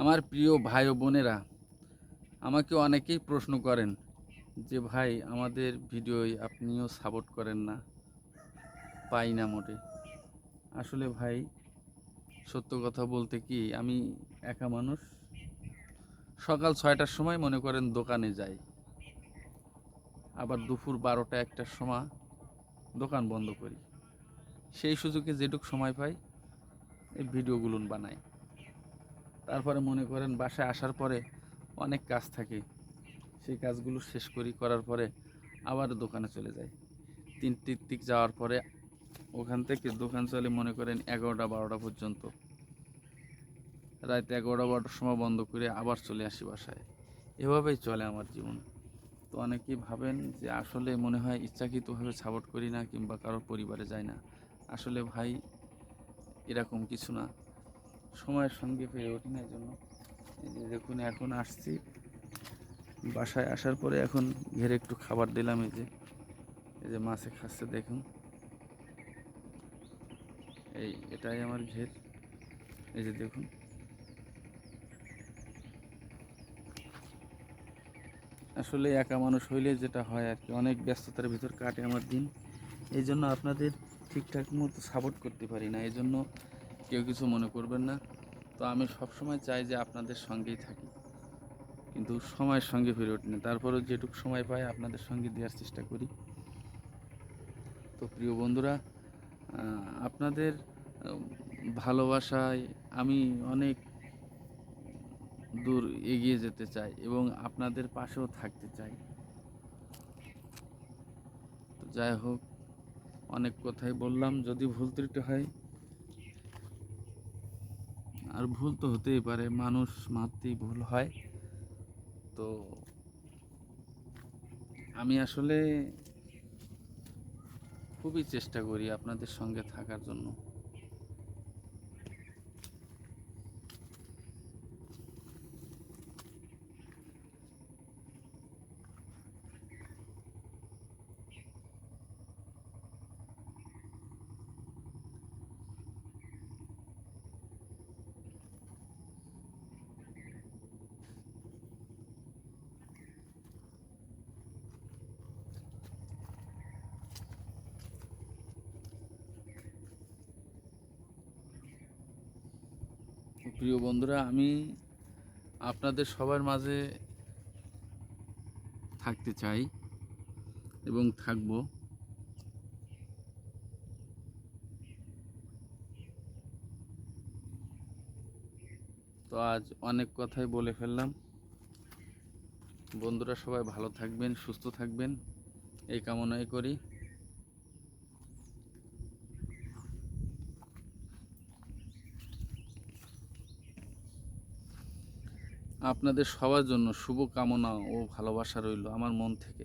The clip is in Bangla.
আমার প্রিয় ভাই ও বোনেরা, আমাকে অনেকেই প্রশ্ন করেন যে, ভাই, আমাদের ভিডিওয় আপনিও সাপোর্ট করেন না? পাই না মোটে। আসলে ভাই, সত্য কথা বলতে কি, আমি একা মানুষ। সকাল ছয়টার সময় মনে করেন দোকানে যাই। আবার দুপুর বারোটা একটার সময় দোকান বন্ধ করি। সেই সুযোগে যেটুক সময় পাই, এই ভিডিওগুলো বানাই। তারপরে মনে করেন বাসায় আসার পরে অনেক কাজ থাকে। সেই কাজগুলো শেষ করি, করার পরে আবার দোকানে চলে যাই। তিনটির দিক যাওয়ার পরে ওখান থেকে দোকান চলে মনে করেন এগারোটা বারোটা পর্যন্ত। রাত এগারোটা বারোটার সময় বন্ধ করে আবার চলে আসি বাসায়। এভাবেই চলে আমার জীবন। তো অনেকেই ভাবেন যে আসলে মনে হয় ইচ্ছাকৃতভাবে সাপোর্ট করি না কিংবা কারোর পরিবারে যায় না। আসলে ভাই, এরকম কিছু না। সময়ের সঙ্গে পেরে ওঠি না জন্য। দেখুন, এখন আসছি। বাসায় আসার পরে এখন ঘেরে একটু খাবার দিলাম, এই যে। এই যে মাছে খাচ্ছে, দেখুন। এই, এটাই আমার ঘের। এই যে দেখুন। আসলে একা মানুষ হইলে যেটা হয় আর কি, অনেক ব্যস্ততার ভিতর কাটে আমার দিন। এই জন্য আপনাদের ঠিকঠাক মতো সাপোর্ট করতে পারি না, এই জন্য কেউ কিছু মনে করবেন না। তো আমি সবসময় চাই যে আপনাদের সঙ্গেই থাকি। কিন্তু সময়ের সঙ্গে ফিরে উঠি না। তারপরেও যেটুকু সময় পাই আপনাদের সঙ্গে দেওয়ার চেষ্টা করি। তো প্রিয় বন্ধুরা আপনাদের ভালোবাসায় আমি অনেক দূর এগিয়ে যেতে চাই এবং আপনাদের পাশেও থাকতে চাই। তো যাই হোক, অনেক কথাই বললাম। যদি ভুল ত্রুটি হয় আর ভুল তো হতেই পারে, মানুষ মাত্রেই ভুল হয়। তো আমি আসলে খুবই চেষ্টা করি আপনাদের সঙ্গে থাকার জন্য। প্রিয় বন্ধুরা, আমি আপনাদের সবার মাঝে থাকতে চাই এবং থাকব। তো আজ অনেক কথাই বলে ফেললাম। বন্ধুরা সবাই ভালো থাকবেন, সুস্থ থাকবেন। এই কামনাই করি। আপনাদের সবার জন্য শুভ কামনা ও ভালোবাসা রইল আমার মন থেকে।